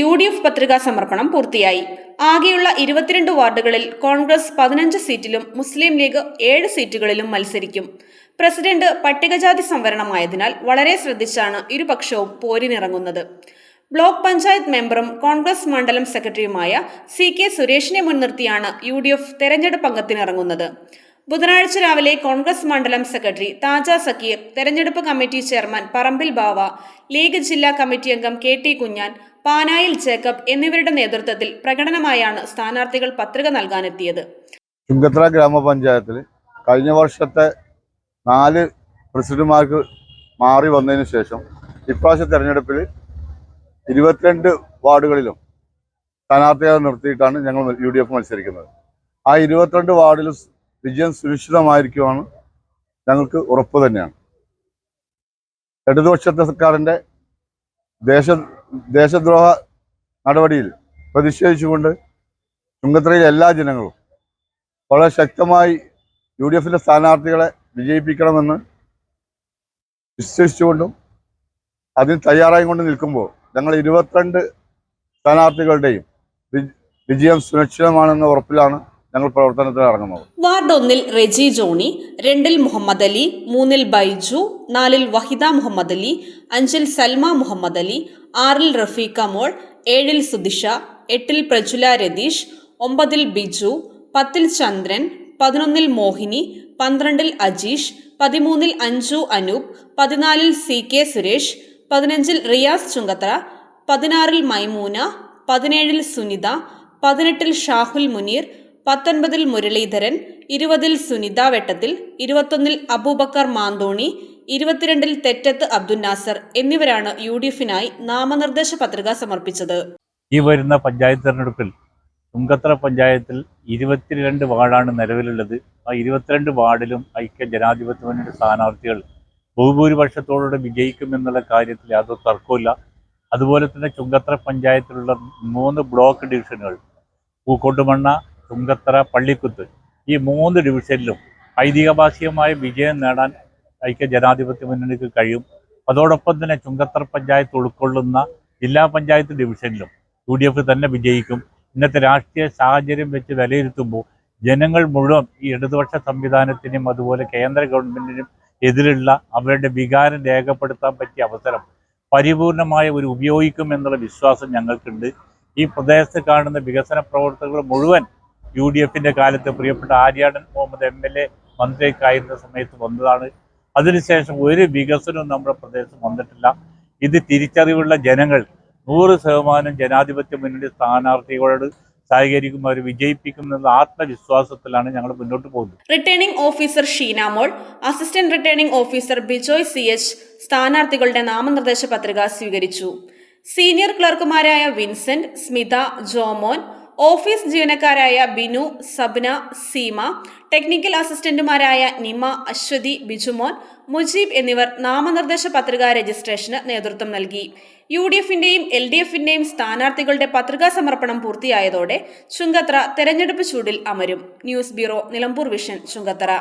U D F പത്രികാ സമർപ്പണം പൂർത്തിയായി. ആകെയുള്ള ഇരുപത്തിരണ്ട് വാർഡുകളിൽ കോൺഗ്രസ് പതിനഞ്ച് സീറ്റിലും മുസ്ലിം ലീഗ് ഏഴ് സീറ്റുകളിലും മത്സരിക്കും. പ്രസിഡന്റ് പട്ടികജാതി സംവരണമായതിനാൽ വളരെ ശ്രദ്ധിച്ചാണ് ഇരുപക്ഷവും പോരിനിറങ്ങുന്നത്. ബ്ലോക്ക് പഞ്ചായത്ത് മെമ്പറും കോൺഗ്രസ് മണ്ഡലം സെക്രട്ടറിയുമായ സി കെ സുരേഷിനെ മുൻനിർത്തിയാണ് യു ഡി എഫ് തെരഞ്ഞെടുപ്പ് അംഗത്തിനിറങ്ങുന്നത്. ബുധനാഴ്ച രാവിലെ കോൺഗ്രസ് മണ്ഡലം സെക്രട്ടറി താജ സക്കീർ തെരഞ്ഞെടുപ്പ് committee chairman Parambil Bava league ജില്ലാ കമ്മിറ്റി അംഗം K T Kunjan Panayil Jacob എന്നിവരുടെ നേതൃത്വത്തിൽ പ്രകടനമായാണ് സ്ഥാനാർത്ഥികൾ പത്രിക നൽകാനെത്തിയത്. ചുങ്കത്ര ഗ്രാമപഞ്ചായത്തിൽ കഴിഞ്ഞ വർഷത്തെ നാല് പ്രസിഡന്റുമാർക്ക് മാറി വന്നതിന് ശേഷം ഇപ്രാവശ്യ തെരഞ്ഞെടുപ്പിൽ ഇരുപത്തിരണ്ട് വാർഡുകളിലും സ്ഥാനാർത്ഥികളെ നിർത്തിയിട്ടാണ് ഞങ്ങൾ യു ഡി എഫ് മത്സരിക്കുന്നത്. ആ ഇരുപത്തിരണ്ട് വാർഡിലും വിജയം സുരക്ഷിതമായിരിക്കുമെന്ന് ഞങ്ങൾക്ക് ഉറപ്പ് തന്നെയാണ്. ഇടതുപക്ഷ സർക്കാരിന്റെ ദേശ ദേശദ്രോഹ നടപടിയിൽ പ്രതിഷേധിച്ചുകൊണ്ട് ചുങ്കത്രയിലെ എല്ലാ ജനങ്ങളും വളരെ ശക്തമായി യു ഡി എഫിന്റെ സ്ഥാനാർത്ഥികളെ വിജയിപ്പിക്കണമെന്ന് വിശ്വസിച്ചുകൊണ്ടും അതിന് തയ്യാറായി കൊണ്ട് നിൽക്കുമ്പോൾ ഞങ്ങൾ ഇരുപത്തിരണ്ട് സ്ഥാനാർത്ഥികളുടെയും വിജയം സുരക്ഷിതമാണെന്ന ഉറപ്പിലാണ് ഞങ്ങൾ പ്രവർത്തനത്തിൽ ഇറങ്ങുന്നത് വാർഡ് ഒന്നിൽ റെജി ജോണി രണ്ടിൽ മുഹമ്മദ് അലി മൂന്നിൽ ബൈജു നാലിൽ വഹിദ മുഹമ്മദ് അലി അഞ്ചിൽ സൽമ മുഹമ്മദ് അലി ആറിൽ റഫീഖ മോൾ ഏഴിൽ സുദിഷ എട്ടിൽ പ്രജുല രതീഷ് ഒമ്പതിൽ ബിജു പത്തിൽ ചന്ദ്രൻ പതിനൊന്നിൽ മോഹിനി പന്ത്രണ്ടിൽ അജീഷ് പതിമൂന്നിൽ അഞ്ജു അനൂപ് പതിനാലിൽ സി കെ സുരേഷ് പതിനഞ്ചിൽ റിയാസ് ചുങ്കത്ര പതിനാറിൽ മൈമൂന പതിനേഴിൽ സുനിത പതിനെട്ടിൽ ഷാഹുൽ മുനീർ പത്തൊൻപതിൽ മുരളീധരൻ ഇരുപതിൽ സുനിത വെട്ടത്തിൽ ഇരുപത്തൊന്നിൽ അബൂബക്കർ മാന്തോണി ഇരുപത്തിരണ്ടിൽ തെറ്റത്ത് അബ്ദുൽ നാസർ എന്നിവരാണ് യു ഡി എഫിനായി നാമനിർദ്ദേശ പത്രിക സമർപ്പിച്ചത്. ഈ വരുന്ന പഞ്ചായത്ത് തെരഞ്ഞെടുപ്പിൽ തുങ്കത്ര പഞ്ചായത്തിൽ ഇരുപത്തിരണ്ട് വാർഡാണ് നിലവിലുള്ളത്. ആ ഇരുപത്തിരണ്ട് വാർഡിലും ഐക്യ ജനാധിപത്യ മുന്നണി സ്ഥാനാർത്ഥികൾ ബഹുഭൂരിപക്ഷത്തോടുകൂടി വിജയിക്കുമെന്നുള്ള കാര്യത്തിൽ യാതൊരു തർക്കമില്ല അതുപോലെ തന്നെ ചുങ്കത്ര പഞ്ചായത്തിലുള്ള മൂന്ന് ബ്ലോക്ക് ഡിവിഷനുകൾ പൂക്കോട്ടുമണ്ണ ചുങ്കത്തറ പള്ളിക്കുത്ത് ഈ മൂന്ന് ഡിവിഷനിലും ഐതിഹ്യഭാഷികമായ വിജയം നേടാൻ ഐക്യ ജനാധിപത്യ മുന്നണിക്ക് കഴിയും. അതോടൊപ്പം തന്നെ ചുങ്കത്തറ പഞ്ചായത്ത് ഉൾക്കൊള്ളുന്ന ജില്ലാ പഞ്ചായത്ത് ഡിവിഷനിലും യു ഡി എഫ് തന്നെ വിജയിക്കും. ഇന്നത്തെ രാഷ്ട്രീയ സാഹചര്യം വെച്ച് വിലയിരുത്തുമ്പോൾ ജനങ്ങൾ മുഴുവൻ ഈ ഇടതുപക്ഷ സംവിധാനത്തിനും അതുപോലെ കേന്ദ്ര ഗവൺമെന്റിനും എതിരുള്ള അവരുടെ വികാരം രേഖപ്പെടുത്താൻ പറ്റിയ അവസരം പരിപൂർണമായ ഒരു ഉപയോഗിക്കും എന്നുള്ള വിശ്വാസം ഞങ്ങൾക്കുണ്ട്. ഈ പ്രദേശത്ത് കാണുന്ന വികസന പ്രവർത്തനങ്ങൾ മുഴുവൻ യു ഡി എഫിന്റെ കാലത്ത് പ്രിയപ്പെട്ട Aryadan Muhammad M L A മന്ത്രിയൊക്കെയായിരുന്ന സമയത്ത് വന്നതാണ്. അതിനുശേഷം ഒരു വികസനവും നമ്മുടെ പ്രദേശം വന്നിട്ടില്ല. ഇത് തിരിച്ചറിവുള്ള ജനങ്ങൾ നൂറ് ശതമാനം ജനാധിപത്യ മുന്നണി സ്ഥാനാർത്ഥികളോട് സഹകരിക്കും അവർ വിജയിപ്പിക്കുമെന്ന ആത്മവിശ്വാസത്തിലാണ് ഞങ്ങൾ മുന്നോട്ട് പോകുന്നത്. Returning officer Sheena Mol assistant returning officer Bijoy C H സ്ഥാനാർത്ഥികളുടെ നാമനിർദ്ദേശ പത്രിക സ്വീകരിച്ചു. സീനിയർ ക്ലർക്കുമാരായ വിൻസെന്റ് സ്മിത ജോമോൻ ഓഫീസ് ജീവനക്കാരായ ബിനു സബ്ന സീമ ടെക്നിക്കൽ അസിസ്റ്റന്റുമാരായ നിമ അശ്വതി ബിജുമോൻ മുജീബ് എന്നിവർ നാമനിർദ്ദേശ പത്രികാ രജിസ്ട്രേഷന് നേതൃത്വം നൽകി. യു ഡി എഫിന്റെയും എൽ ഡി എഫിന്റെയും സ്ഥാനാർത്ഥികളുടെ പത്രികാ സമർപ്പണം പൂർത്തിയായതോടെ ചുങ്കത്ര തെരഞ്ഞെടുപ്പ് ചൂടിൽ അമരും. News bureau Nilambur vision Chungathara